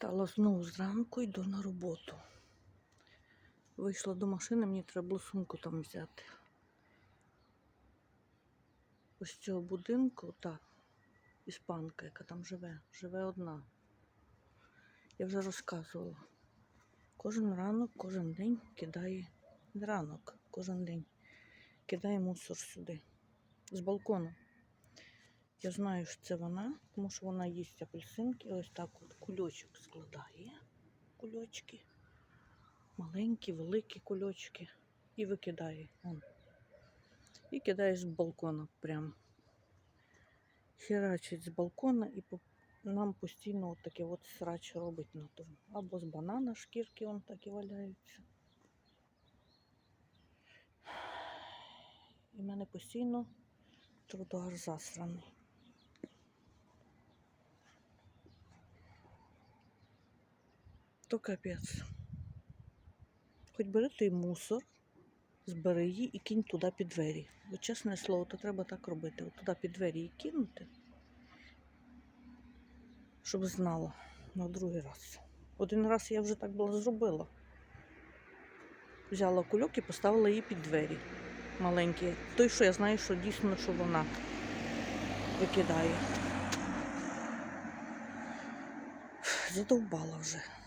Встала знову зранку, йду на роботу. Вийшла до машини, мені треба було сумку там взяти. Ось цього будинку, та іспанка, яка там живе, живе одна. Я вже розказувала. Кожен ранок, кожен день кидає ранок, кожен день кидає мусор сюди, з балкону. Я знаю, що це вона, тому що вона їсть апельсинки. Ось так от кульочок складає. Кульочки. Маленькі, великі кульочки. І викидає. Вон. І кидає з балкона прям. Херачить з балкона і нам постійно от таке от срач робить на тому. Або з банана шкірки вон так і валяються. І в мене постійно тротуар засраний. То капець. Хоч бери той мусор, збери її і кинь туди під двері. Бо чесне слово, то треба так робити. От туди під двері її кинути, щоб знала на другий раз. Один раз я вже так була зробила. Взяла кульок і поставила її під двері. Маленькі. Той, що я знаю, що дійсно, що вона викидає. Задовбала вже.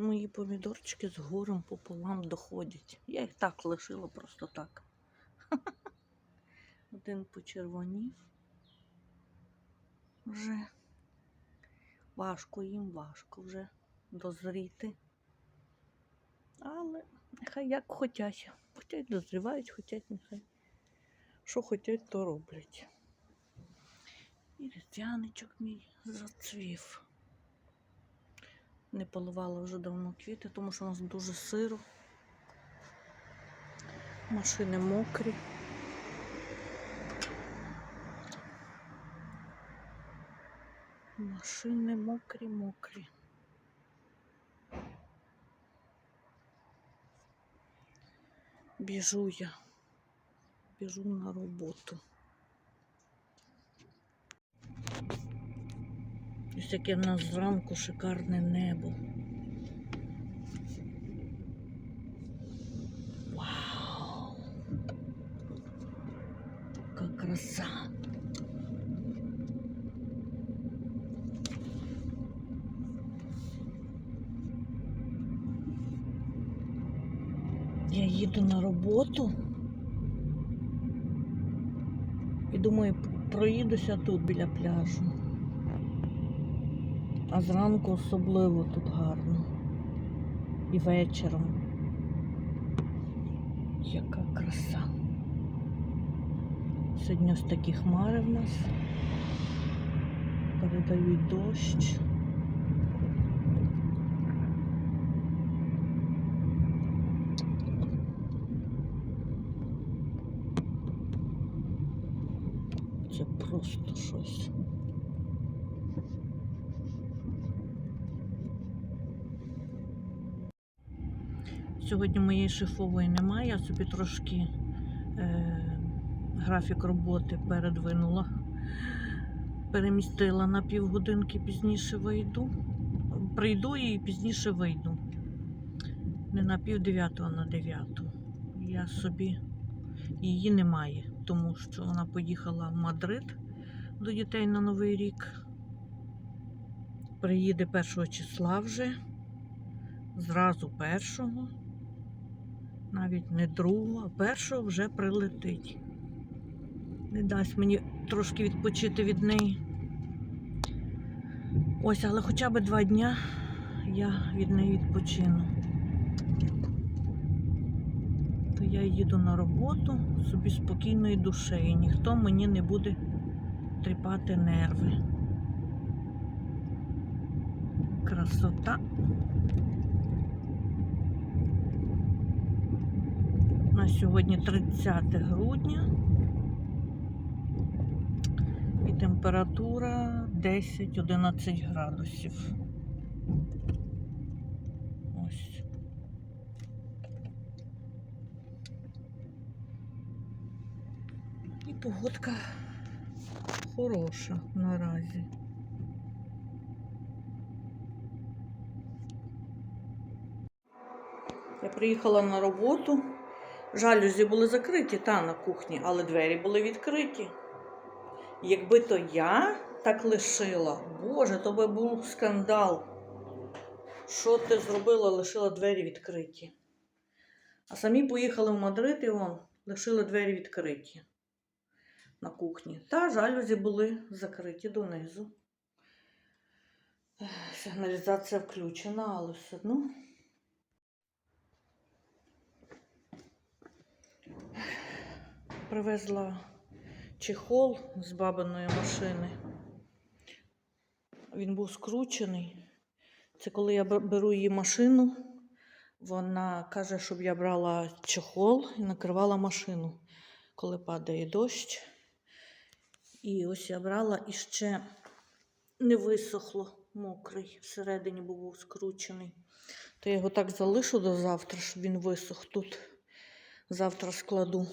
Мої помідорчики з горем пополам доходять. Я їх так лишила просто так. Один почервонів. Вже важко їм, важко вже дозріти. Але нехай як хотять. Хотять дозрівають, хотять нехай. Що хотять, то роблять. І різдвяничок мій зацвів. Не поливала вже давно квіти, тому що у нас дуже сиро. Машини мокрі. Машини мокрі, мокрі. Біжу я. Біжу на роботу. Ось яке в нас зранку шикарне небо. Вау! Яка краса! Я їду на роботу і думаю, проїдуся тут біля пляжу. А зранку особливо тут гарно. І вечором. Яка краса. Сьогодні ось такі хмари в нас. Передають дощ. Це просто щось. Сьогодні моєї шефової немає, я собі трошки е, графік роботи передвинула, перемістила на півгодинки, пізніше вийду. Прийду і пізніше вийду. Не на пів дев'яту, а на дев'яту. Я собі її немає, тому що вона поїхала в Мадрид до дітей на Новий рік. Приїде першого числа вже, зразу першого навіть не другого, а першого вже прилетить. Не дасть мені трошки відпочити від неї. Ось, але хоча б два дня я від неї відпочину. То я їду на роботу собі спокійною душею. Ніхто мені не буде тріпати нерви. Красота. на сьогодні 30 грудня і температура 10-11 градусів. Ось. І погодка хороша наразі. Я приїхала на роботу. Жалюзі були закриті та на кухні, але двері були відкриті. Якби то я так лишила, Боже, то би був скандал. Що ти зробила, лишила двері відкриті. А самі поїхали в Мадрид і вон, лишили двері відкриті на кухні. Та жалюзі були закриті донизу. Сигналізація включена, але все одно. Привезла чехол з бабиної машини. Він був скручений. Це коли я беру її машину, вона каже, щоб я брала чехол і накривала машину, коли падає дощ. І ось я брала і ще не висохло мокрий, всередині був скручений. То я його так залишу до завтра, щоб він висох тут. Завтра складу.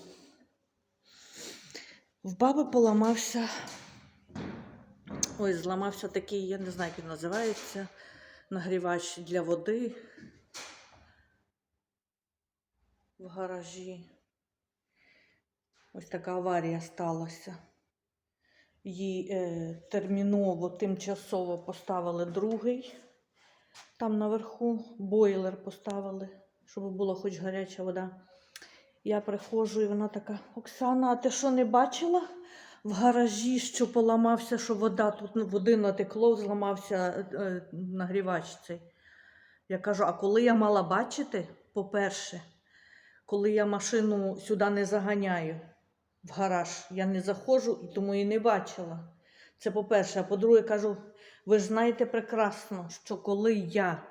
В баби поламався. Ой, зламався такий, я не знаю, як він називається. Нагрівач для води в гаражі. Ось така аварія сталася. Їй е, терміново, тимчасово поставили другий. Там наверху бойлер поставили, щоб була хоч гаряча вода. Я приходжу, і вона така: Оксана, а ти що не бачила в гаражі, що поламався, що вода тут ну, води натекло, зламався е, нагрівач цей. Я кажу: а коли я мала бачити, по-перше, коли я машину сюди не заганяю в гараж, я не заходжу і тому і не бачила. Це по-перше. А по-друге, кажу, ви ж знаєте прекрасно, що коли я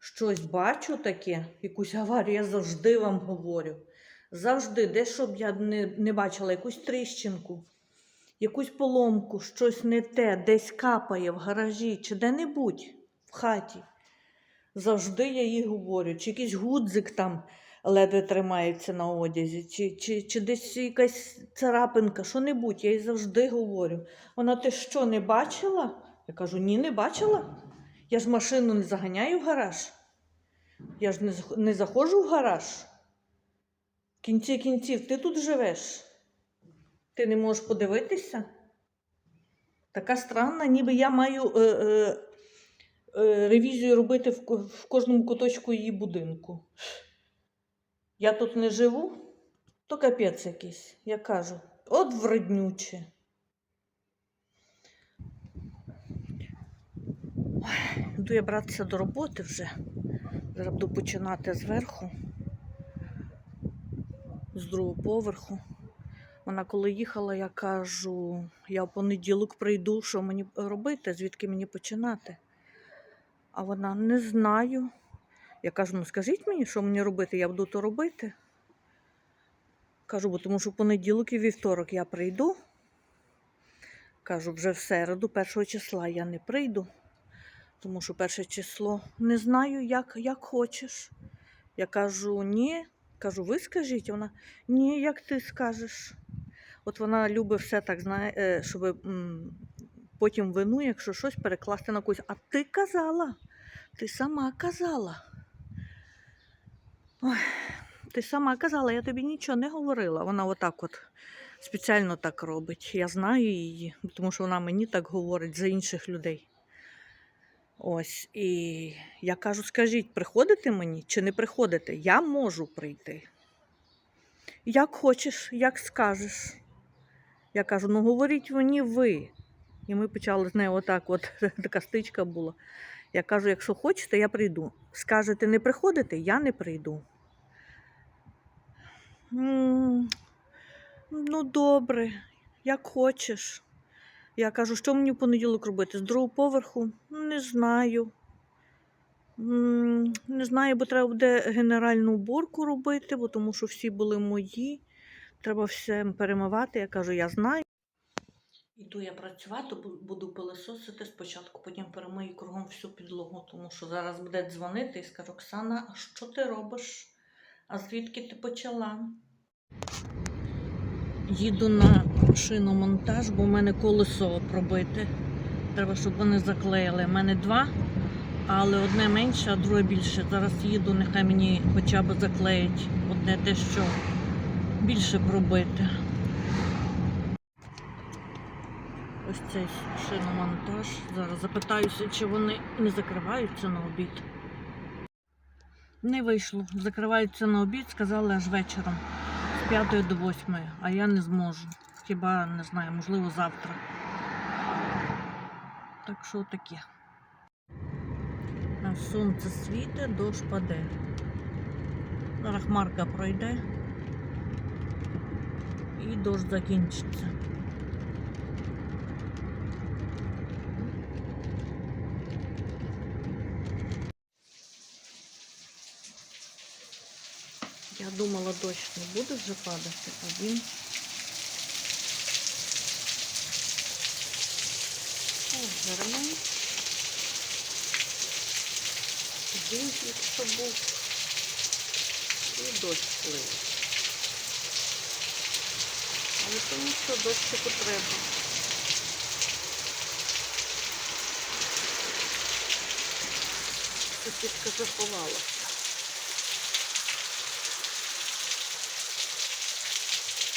щось бачу таке, якусь аварію, я завжди вам говорю. Завжди, де щоб я не, не бачила якусь тріщинку, якусь поломку, щось не те, десь капає в гаражі чи де-небудь в хаті. Завжди я їй говорю, чи якийсь гудзик там ледве тримається на одязі, чи, чи, чи десь якась царапинка, що-небудь, я їй завжди говорю. Вона ти що, не бачила? Я кажу, ні, не бачила. Я ж машину не заганяю в гараж. Я ж не, не заходжу в гараж. Кінці кінців, ти тут живеш. Ти не можеш подивитися? Така странна, ніби я маю е, е, е, ревізію робити в, в кожному куточку її будинку. Я тут не живу, то капець якийсь, я кажу. От вреднюче. Йду я братися до роботи вже. Зараз буду починати зверху, з другого поверху. Вона коли їхала, я кажу, я в понеділок прийду, що мені робити, звідки мені починати. А вона не знаю. Я кажу, ну скажіть мені, що мені робити, я буду то робити. Кажу, бо тому що в понеділок і вівторок я прийду. Кажу, вже в середу, першого числа я не прийду, тому що перше число не знаю, як, як хочеш. Я кажу, ні. Кажу, ви скажіть. Вона ні, як ти скажеш. От вона любить все так, знає, е, щоб потім вину, якщо щось перекласти на когось. А ти казала, ти сама казала. Ой, ти сама казала, я тобі нічого не говорила. Вона отак от спеціально так робить. Я знаю її, тому що вона мені так говорить за інших людей. Ось, і я кажу: скажіть, приходите мені чи не приходите? Я можу прийти. Як хочеш, як скажеш. Я кажу, ну говоріть мені ви. І ми почали з нею отак, от така стичка була. Я кажу, якщо хочете, я прийду. Скажете, не приходите, я не прийду. Ну, добре, як хочеш. Я кажу, що мені в понеділок робити? З другого поверху? «Ну, Не знаю. Не знаю, бо треба буде генеральну уборку робити, бо тому що всі були мої. Треба все перемивати. Я кажу, я знаю. Іду я працювати, буду пилисосити спочатку, потім перемию кругом всю підлогу, тому що зараз буде дзвонити і скаже, Оксана, а що ти робиш? А звідки ти почала? Їду на шиномонтаж, бо в мене колесо пробите. Треба, щоб вони заклеїли. У мене два але одне менше, а друге більше. Зараз їду, нехай мені хоча б заклеїть одне те, що більше пробити. Ось цей шиномонтаж. Зараз запитаюся, чи вони не закриваються на обід. Не вийшло. Закриваються на обід, сказали аж вечором. З 5 до 8, а я не зможу. Хіба не знаю, можливо, завтра. Так що таке. Сонце світить, дощ паде. Зараз хмарка пройде і дощ закінчиться. Я думала, дощ не буде вже падати, а він. О, гарний. День, якщо був. І дощ плив. Але тому що дощику треба. Сусідка заховалася.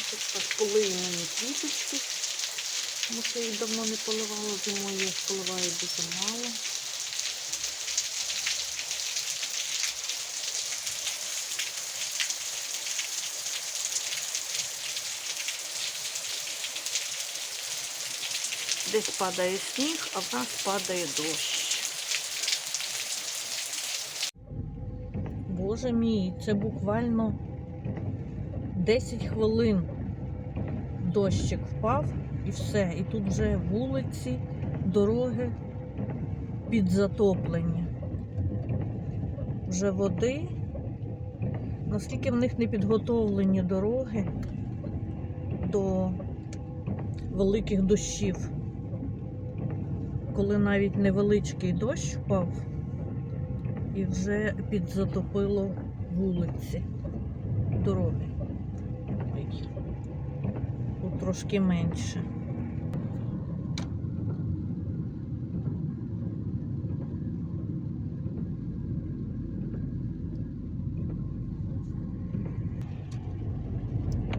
Тут так полию мені квіточки, тому що їх давно не поливала зимою, я поливаю дуже мало. Десь падає сніг, а в нас падає дощ. Боже мій, це буквально 10 хвилин дощик впав і все. І тут вже вулиці, дороги підзатоплені. Вже води. Наскільки в них не підготовлені дороги до великих дощів. Коли навіть невеличкий дощ впав і вже підзатопило вулиці, дороги. Трошки менше.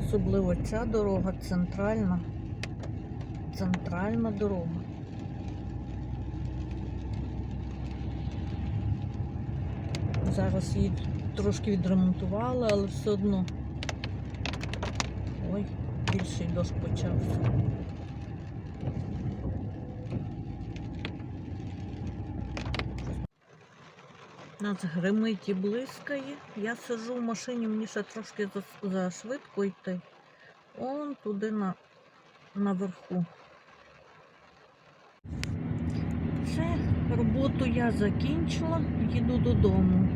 Особливо ця дорога центральна. Центральна дорога. Зараз її трошки відремонтували, але все одно. Ой, більший дощ почався. Нас гримить і блискає. Я сиджу в машині, мені ще трошки за, за швидко йти. Он туди на, наверху. Все, роботу я закінчила, їду додому.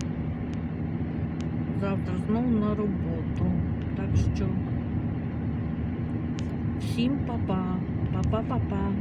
Завтра знову на роботу. Так що всім па-па, па-па-па-па.